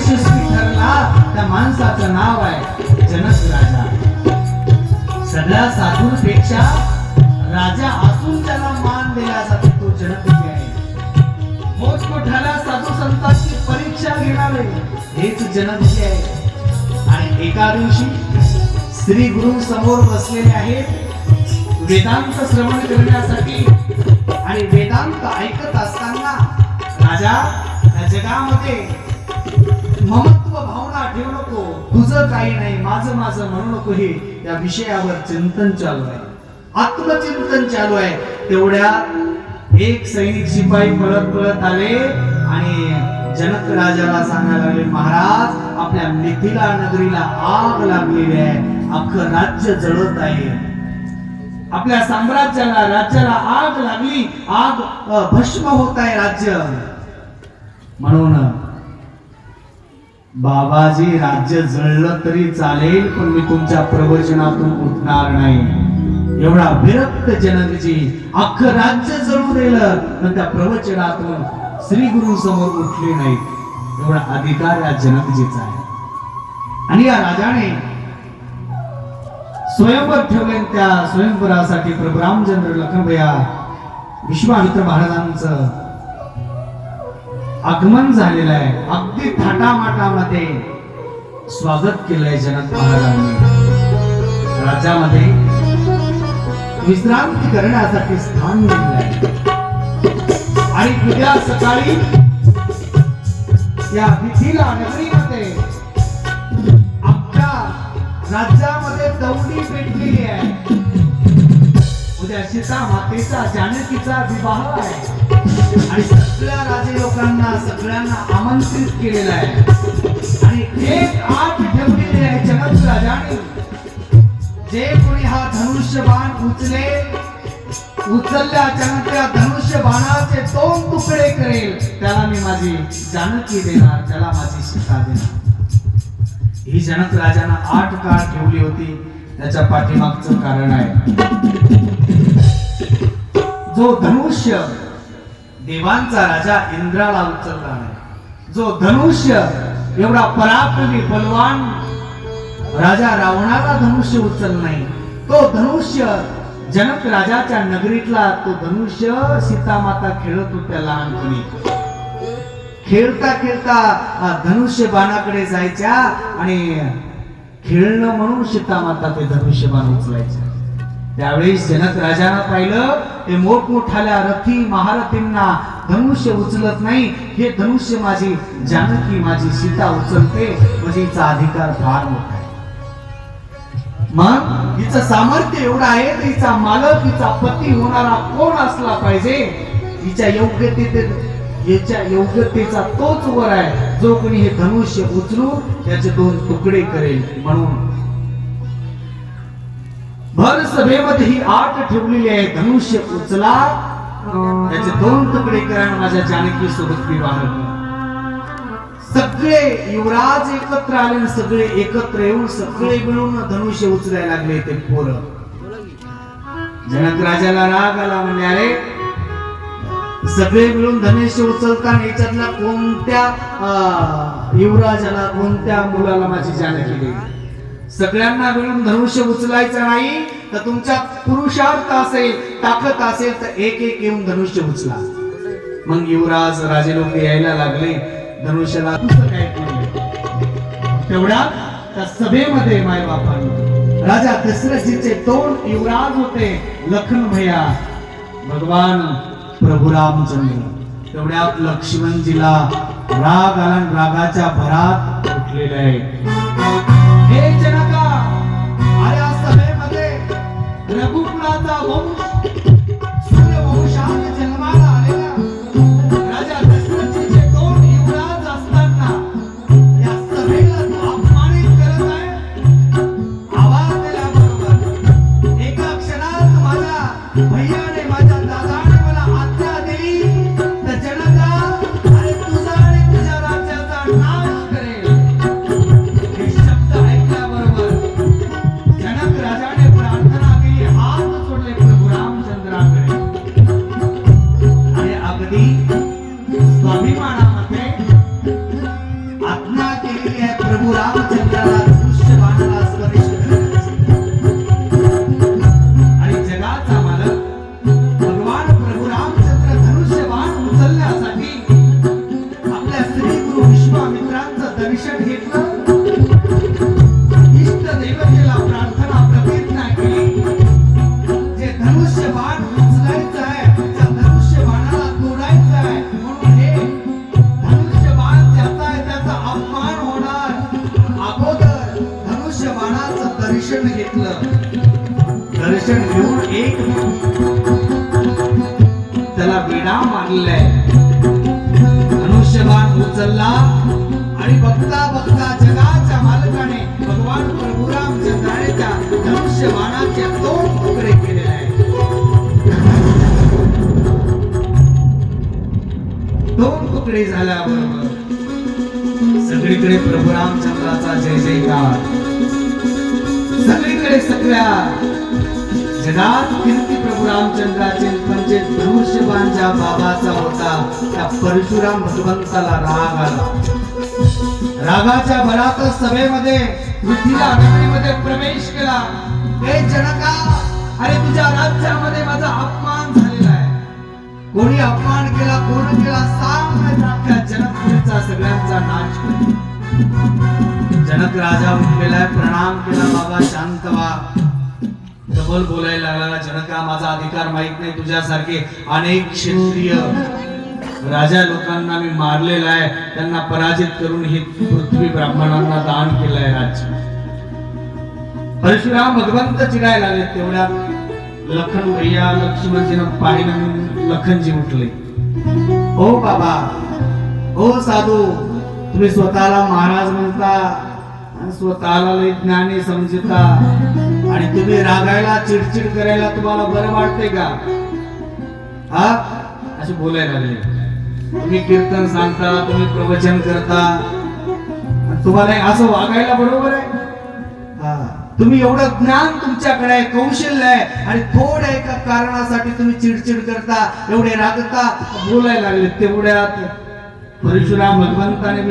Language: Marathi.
यशस्वी ठरला त्या माणसाचं नाव आहे जनक राजा सगळ्या साधूंपेक्षा राजा असून त्याला मान देण्यासाठी तो जनक आहे. मोठमोठ्याला साधू संतांची परीक्षा घेणारे हेच जनक आहे. आणि एका दिवशी श्री गुरु समोर बसलेले आहेत वेदांत श्रवण करण्यासाठी आणि वेदांत ऐकत असताना राजा या जगामध्ये ममत्व भावना ठेवू नको. तुझं काही नाही माझं माझं म्हणू नको हे. या विषयावर चिंतन चालू आहे. आत्मचिंतन चालू आहे. तेवढ्या एक सैनिक शिपाई पळत पळत आले आणि जनक राजाला सांगायला लागले महाराज आपल्या मिथिला नगरीला आग लागलेली आहे. अख्खं राज्य जळत आहे. आपल्या साम्राज्याला राज्याला आग लागली. आग भस्म होत आहे राज्य. म्हणून बाबाजी राज्य जळलं तरी चालेल पण मी तुमच्या प्रवचनातून उठणार नाही. एवढा विरक्त जनकजी अख्ख राज्य जळू दिलं पण त्या प्रवचनातून श्री गुरु समोर उठले नाही. एवढा अधिकार या जनकजीचा आहे. आणि या राजाने स्वयंवर ठेवले त्या स्वयंवरासाठी प्रभू रामचंद्र लखनभया विश्वामित्र महाराजांचं आगमन झालेलं आहे. अगदी थाटामाटामध्ये स्वागत केलंय जनक महाराजांनी. राज्यामध्ये विश्रांती करण्यासाठी स्थान दिलंय आणि उद्या सकाळी या मिथिला नगरीमध्ये आमच्या राज्यामध्ये दौडी पेटलेली आहे. उद्या सीता मातेचा जानकीचा विवाह आहे. आणि सगळ्या राजे लोकांना सगळ्यांना आमंत्रित केलेलं आहे. आणि एक आठ ठेवलेली आहे जगत राजाने जे कोणी हा धनुष्य बाण उचले उचलल्याच्या त्या धनुष्य बाणाचे दोन तुकडे करेल त्याला मी माझी जानकी देणार त्याला माझी सीता देणार. ही जनक राजानं आठ काळ ठेवली होती त्याच्या पाठीमागचं कारण आहे. जो धनुष्य देवांचा राजा इंद्राला उचलला नाही. जो धनुष्य एवढा पराक्रमी बलवान राजा रावणाला धनुष्य उचल नाही तो धनुष्य जनक राजाच्या नगरीतला तो धनुष्य सीतामाता खेळत होत्या लहानपणी. खेळता खेळता धनुष्य बाणाकडे जायच्या आणि खेळणं म्हणून सीतामाता ते धनुष्य बाण उचलायच्या. त्यावेळेस जनक राजानं पाहिलं ते मोठमोठाल्या रथी महारथींना धनुष्य उचलत नाही. हे धनुष्य माझी जानकी माझी सीता उचलते. म्हणजे हिचा अधिकार फार मोठा आहे. मग हिचं सामर्थ्य एवढं आहे तर हिचा मालक हिचा पती होणारा कोण असला पाहिजे? हिच्या योग्यते याच्या योग्यतेचा तोच वर आहे. जो कोणी हे धनुष्य उचलून त्याचे दोन तुकडे करेल. म्हणून भर सभेमध्ये ही आठ ठेवलेली आहे. धनुष्य उचला. त्याचे दोन तुकडे करण माझ्या जानकी सोबत विवाह सगळे युवराज एकत्र आले सगळे एकत्र येऊन सगळे मिळून धनुष्य उचलायला लागले ते पोर. जनक राजाला राग आला म्हणजे अरे सगळे मिळून धनुष्य उचलताना याच्यातला कोणत्या युवराजाला कोणत्या मुलाला माझी जानकी देईल? सगळ्यांना मिळून धनुष्य उचलायचं नाही तर तुमच्या पुरुषार्थ असेल ताकद असेल तर एक एक येऊन धनुष्य उचला. मग युवराज राजे लोक यायला लागले. धनुष्याला तुझं तेवढा त्या सभेमध्ये माय बापांनी. राजा दशरथजीचे दोन युवराज होते लखन भैया भगवान प्रभू रामचंद्र तेवढ्यात लक्ष्मणजीला राग आला आणि रागाच्या भरात उठलेले आहे गुण एक त्याला वेडा मानलाय. धनुष्यबाण उचलला आणि बघता बघता जगाच्या मालकाने भगवान प्रभुराम चंद्रानेच्या धनुष्यबाणाचे दोन उकडे केले आहे दोन तुकडे झाल्याबरोबर सगळीकडे प्रभुरामचंद्राचा जय जयकार. सगळीकडे सगळ्या जगात कीर्ती प्रभू रामचंद्राचे म्हणजे धनुष्यबाणच्या बाबाचा होता. त्या परशुराम भगवंताला राग आला. रागाच्या भरात सभेमध्ये पृथ्वीला अग्नीमध्ये प्रवेश केला. हे जनका अरे तुझ्या राज्यामध्ये माझा अपमान झालेला आहे. कोणी अपमान केला कोण केला सांग नाही जनकपुरीचा सगळ्यांचा नाश कर. जनक राजा उठलेला प्रणाम केला बाबा शांत व्हा बोलायला लागला. जनका माझा अधिकार माहीत नाही तुझ्यासारखे अनेक क्षत्रिय राजा लोकांना मी मारलेला आहे. त्यांना पराजित करून ही पृथ्वी ब्राह्मणांना दान केलंय राज्य. परशुराम भगवंत चिडायला लागले. तेवढ्या लखन भैया लक्ष्मणजीनं पाहिलं म्हणून लखनजी उठले. हो बाबा हो साधू तुम्ही स्वतःला महाराज म्हणता स्वतःला ज्ञानी समजता. आणि तुम्ही रागायला चिडचिड करायला तुम्हाला बरं वाटते का? हा? असे बोलायला तुम्ही कीर्तन सांगता तुम्ही प्रवचन करता. तुम्हाला असं वागायला बरोबर आहे? हा. तुम्ही एवढं ज्ञान तुमच्याकडे आहे कौशल्य आहे आणि थोड्या एका कारणासाठी तुम्ही चिडचिड करता एवढे रागता बोलायला लागले तेवढ्यात परशुराम भगवंताने